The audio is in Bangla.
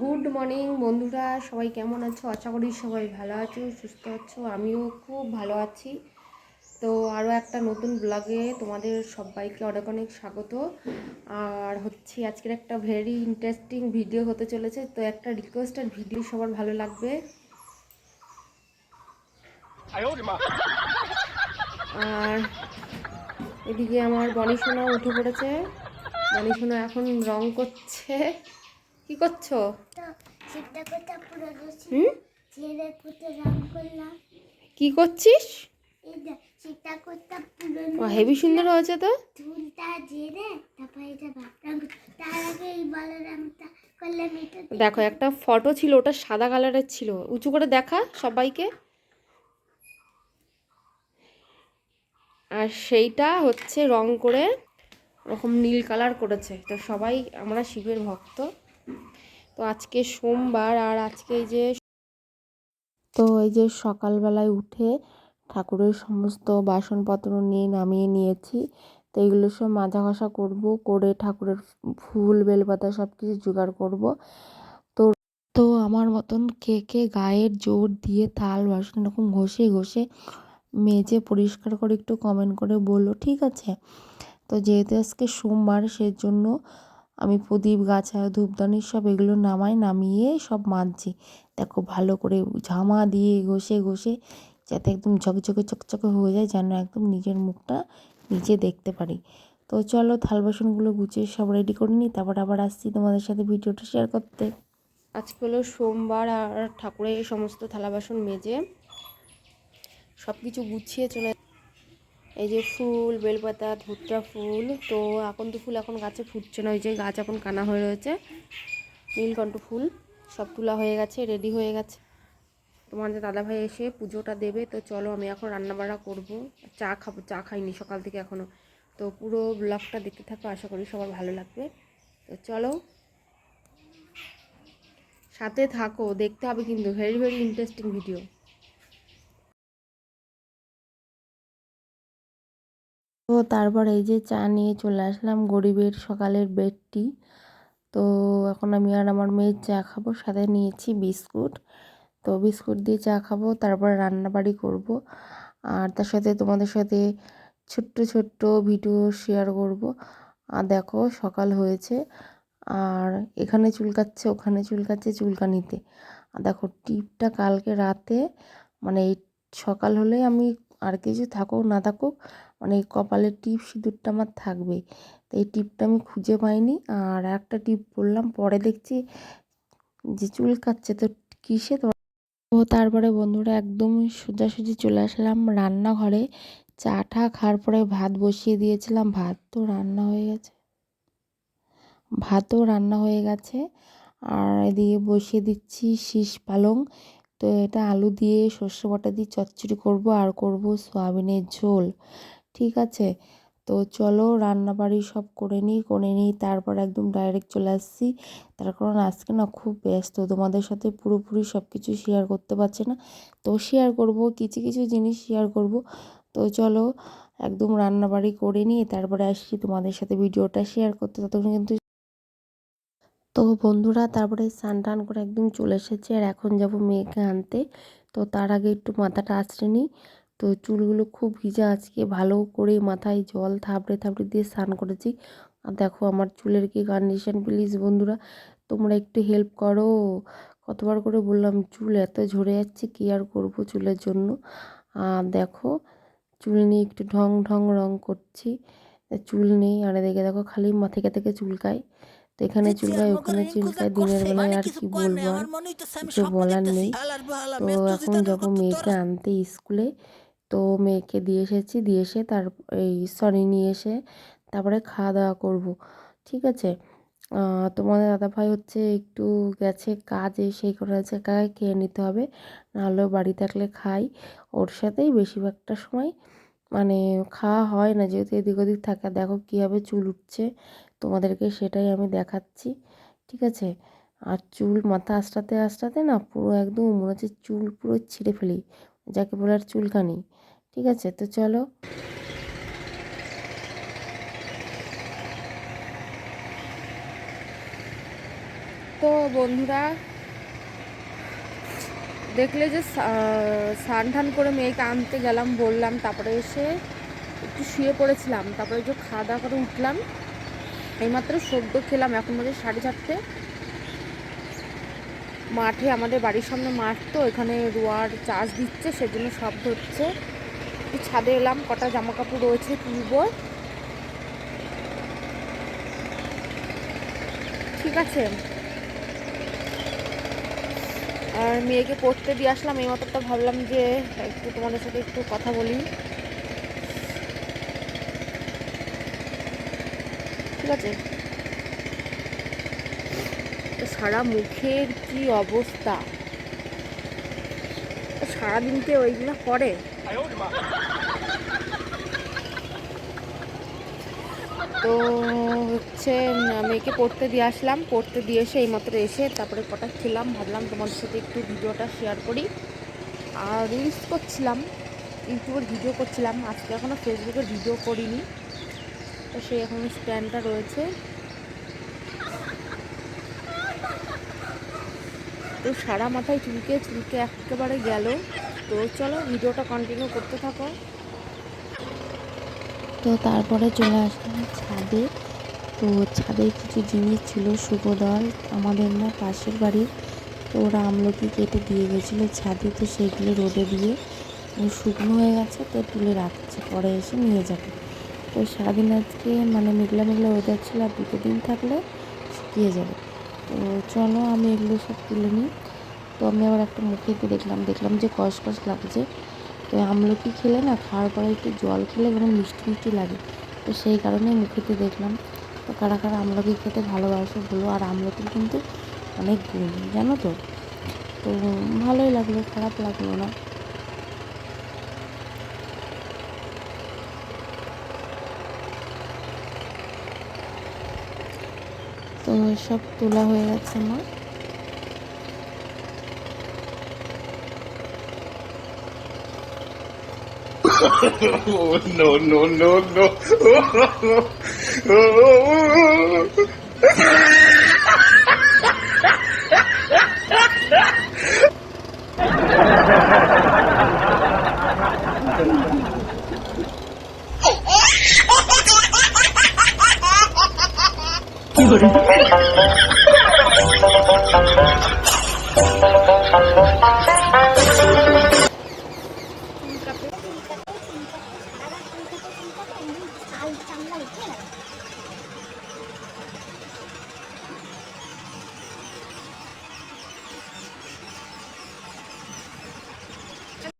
গুড মর্নিং বন্ধুরা সবাই কেমন আছো? আশা করি সবাই ভালো আছো সুস্থ আছো আমিও খুব ভালো আছি। তো আরও একটা নতুন ব্লগে তোমাদের সবাইকে অনেক অনেক স্বাগত। আর হচ্ছে আজকের একটা ভেরি ইন্টারেস্টিং ভিডিও হতে চলেছে তো একটা রিকোয়েস্টেড ভিডিও সবার ভালো লাগবে। আর এদিকে আমার বনি সোনা উঠে পড়েছে। বনি সোনা এখন রং করছে। কি করছ? কি করছিস? হেভি সুন্দর হয়েছে তো। দেখো, একটা ফটো ছিল, ওটা সাদা কালারের ছিল। উঁচু করে দেখা সবাইকে। আর সেইটা হচ্ছে রং করে, ওরকম নীল কালার করেছে। তো সবাই, আমরা শিবের ভক্ত। তো আজকে সোমবার আর আজকে যে তো এই যে সকালবেলায় উঠে ঠাকুরের সমস্ত বাসনপত্র নিয়ে নামিয়ে নিয়েছি, তো এগুলো সব মাজা ঘষা করব, করে ঠাকুরের ফুল, বেলপাতা সব কিছু জোগাড় করব। তো তো আমার মতন কে কে গায়ের জোর দিয়ে থাল বাসন এরকম ঘষে ঘষে মেজে পরিষ্কার করে একটু কমেন্ট করে বলল, ঠিক আছে? তো যেহেতু আজকে সোমবার, সেজন্য আমি প্রদীপ, গাছা, ধূপদানি সব এগুলো নামাই নামিয়ে সব মাজছি দেখো ভালো করে ঝামা দিয়ে ঘষে ঘষে যাতে একদম ঝকঝকে চকচকে হয়ে যায়, যেন একদম নিজের মুখটা নিজে দেখতে পারি। তো চলো থাল বাসনগুলো গুছিয়ে সব রেডি করে নিই, তারপর আবার আসছি তোমাদের সাথে ভিডিওটা শেয়ার করতে। আজকে হলো সোমবার আর ঠাকুরের সমস্ত থালা বাসন মেজে সব কিছু গুছিয়ে চলে এই যে ফুল, বেলপাতা, ধুতরা ফুল, তো এখন তো ফুল এখন গাছে ফুটছে না, ওই যে গাছ এখন কানা হয়ে রয়েছে। নীলকণ্ঠ ফুল, সব তোলা হয়ে গেছে রেডি হয়ে গেছে। তোমার তোমাদের দাদাভাই এসে পুজোটা দেবে, তো চলো আমি এখন রান্নাবাড়া করব। চা খাব, চা খাইনি সকাল থেকে এখনও তো পুরো ব্লগটা দেখতে থাকো, আশা করি সবার ভালো লাগবে। তো চলো। সাথে থাকো, দেখতে হবে কিন্তু ভেরি ভেরি ইন্টারেস্টিং ভিডিও তারপর এই যে চা নিয়ে চলে আসলাম গরিবের সকালের বেডটি। তো এখন আমি আর আমার মেয়ের চা খাব, সাথে নিয়েছি বিস্কুট। তো বিস্কুট দিয়ে চা খাব, তারপর রান্নাবাড়ি করব। আর তার সাথে তোমাদের সাথে ছোট্ট ছোট্ট ভিডিও শেয়ার করব। আর দেখো সকাল হয়েছে, আর এখানে চুলকাচ্ছে, ওখানে চুলকাচ্ছে, চুলকানিতে। আর দেখো টিপটা কালকে রাতে মানে সকাল হলে আমি আর কিছু থাকুক, না থাকুক মানে কপালের টিপ সিঁদুরটা আমার থাকবে তো এই টিপটা আমি খুঁজে পাইনি। আর একটা টিপ বললাম, পরে দেখছি যে চুলকাচ্ছে তো কিসে তো তারপরে বন্ধুরা একদম সোজাসুজি চলে আসলাম রান্নাঘরে। চা টা খাওয়ার পরে ভাত বসিয়ে দিয়েছিলাম। ভাত তো রান্না হয়ে গেছে। ভাতও রান্না হয়ে গেছে। আর এদিকে বসিয়ে দিচ্ছি শীষ পালং। তো এটা আলু দিয়ে সর্ষে বাটা দিয়ে চচ্চড়ি করব। আর করব সয়াবিনের ঝোল। ঠিক আছে? তো চলো রান্নাবাড়ি সব করে নিই করে নিই তারপর একদম ডাইরেক্ট চলে আসছি। তার কারণ আজকে না খুব ব্যস্ত, তোমাদের সাথে পুরোপুরি সব কিছু শেয়ার করতে পারছে না। তো শেয়ার করব, কিছু কিছু জিনিস শেয়ার করব। তো চলো একদম রান্নাবাড়ি করে নিয়ে তারপরে আসছি তোমাদের সাথে ভিডিওটা শেয়ার করতে। ততক্ষণ কিন্তু তো বন্ধুরা তারপরে স্নান টান করে একদম চলে এসেছে আর এখন যাব মেয়েকে আনতে। তো তার আগে একটু মাথাটা আঁচড়ে নিই। তো চুলগুলো খুব ভিজা আজকে ভালো করে মাথায় জল থাবড়ে থাবড়ে দিয়ে স্নান করেছি। আর দেখো আমার চুলের কি কন্ডিশন প্লিজ বন্ধুরা তোমরা একটু হেল্প করো। কতবার করে বললাম চুল এত ঝরে যাচ্ছে কী আর করব চুলের জন্য? আর দেখো চুল নিয়ে একটু ঢং ঢং রং করছি। চুল নেই আর এদিকে দেখো খালি মাথা থেকে চুলকায় তো এখানে চুলকায় ওখানে চুলকায় দিনের বেলায় আর কি বলব আর কিছু বলার নেই। তো এখন যখন মেয়েকে আনতে স্কুলে তো মেয়েকে দিয়ে এসেছি, দিয়ে এসে তার এই সরি নিয়ে এসে তারপরে খাওয়া দাওয়া করব। ঠিক আছে? তোমাদের দাদাভাই হচ্ছে একটু গেছে কাজে, সেই করে আছে একাই খেয়ে নিতে হবে। নাহলেও বাড়ি থাকলে খাই। ওর সাথেই বেশিরভাগটা সময় মানে খাওয়া হয় না, যেহেতু এদিক ওদিক থাকা। দেখো কীভাবে চুল উঠছে, তোমাদেরকে সেটাই আমি দেখাচ্ছি। ঠিক আছে? আর চুল মাথা আঁচড়াতে আঁচড়াতে না পুরো একদম মনে হচ্ছে চুল পুরো ছিঁড়ে ফেলি। যাকে বলে আর চুলকানি। ঠিক আছে, তো চলো। তো বন্ধুরা, দেখলে যে স্নান টান করে মেয়েকে আনতে গেলাম, বললাম, তারপরে এসে একটু শুয়ে পড়েছিলাম, তারপরে যে খাওয়া দাওয়া করে উঠলাম। এইমাত্র সদ্য খেলাম, এখন বাজে সাড়ে চারটে। মাঠে, আমাদের বাড়ির সামনে মাঠ তো, এখানে রোয়ার চাষ দিচ্ছে, সেজন্য হচ্ছে একটু ছাদে এলাম, কটা জামা কাপড় রয়েছে তুলবো। ঠিক আছে। আর মেয়েকে পড়তে দিয়ে আসলাম, এই মাত্রটা ভাবলাম যে একটু তোমাদের সাথে একটু কথা বলি। ঠিক আছে। সারা মুখের কি অবস্থা? তো সারাদিনকে ওইগুলো করে। তো হচ্ছে মেয়েকে পড়তে দিয়ে আসলাম। পড়তে দিয়ে এসে এইমাত্র এসে তারপরে কটা খেলাম। ভাবলাম তোমাদের সাথে একটু ভিডিওটা শেয়ার করি। আর রিলস করছিলাম ইউটিউবের ভিডিও করছিলাম। আজকে এখনও ফেসবুকের ভিডিও করিনি। তো সেই এখন স্ট্যান্ডটা রয়েছে। তো সারা মাথায় চুলকে চুলকে একেবারে গেল। তো চলো, ভিডিওটা কন্টিনিউ করতে থাকো। তো তারপরে চলে আসলাম ছাদে। তো ছাদে কিছু জিনিস ছিল শুভদল আমাদের না পাশের বাড়ির তো ওরা আমলকি কেটে দিয়ে গেছিল ছাদে, তো সেগুলো রোদে দিয়ে শুকনো হয়ে গেছে, তো তুলে রাখছে। পরে এসে নিয়ে যাবে। তো সারাদিন আজকে মানে মেঘলা মেঘলা ওয়েদার ছিল, আর দুটো দিন থাকলে শুকিয়ে যাবে। তো চলো আমি এগুলো সব তুলে নিই। তো আমি আবার একটা মুখে দেখলাম দেখলাম যে কষ লাগছে। তো আমলকি খেলে না খাওয়ার পরে একটু জল খেলে যেন মিষ্টি মিষ্টি লাগে। তো সেই কারণে মুখেতে দেখলাম। তো কারা কারা আমলকি খেতে ভালোবাসে বলো, আর আমলকির কিন্তু অনেক গুণ, জানো তো? তো ভালোই লাগল, খারাপ লাগল না। তো সব তোলা হয়ে গেছে আমার oh, no, no. ハハハ。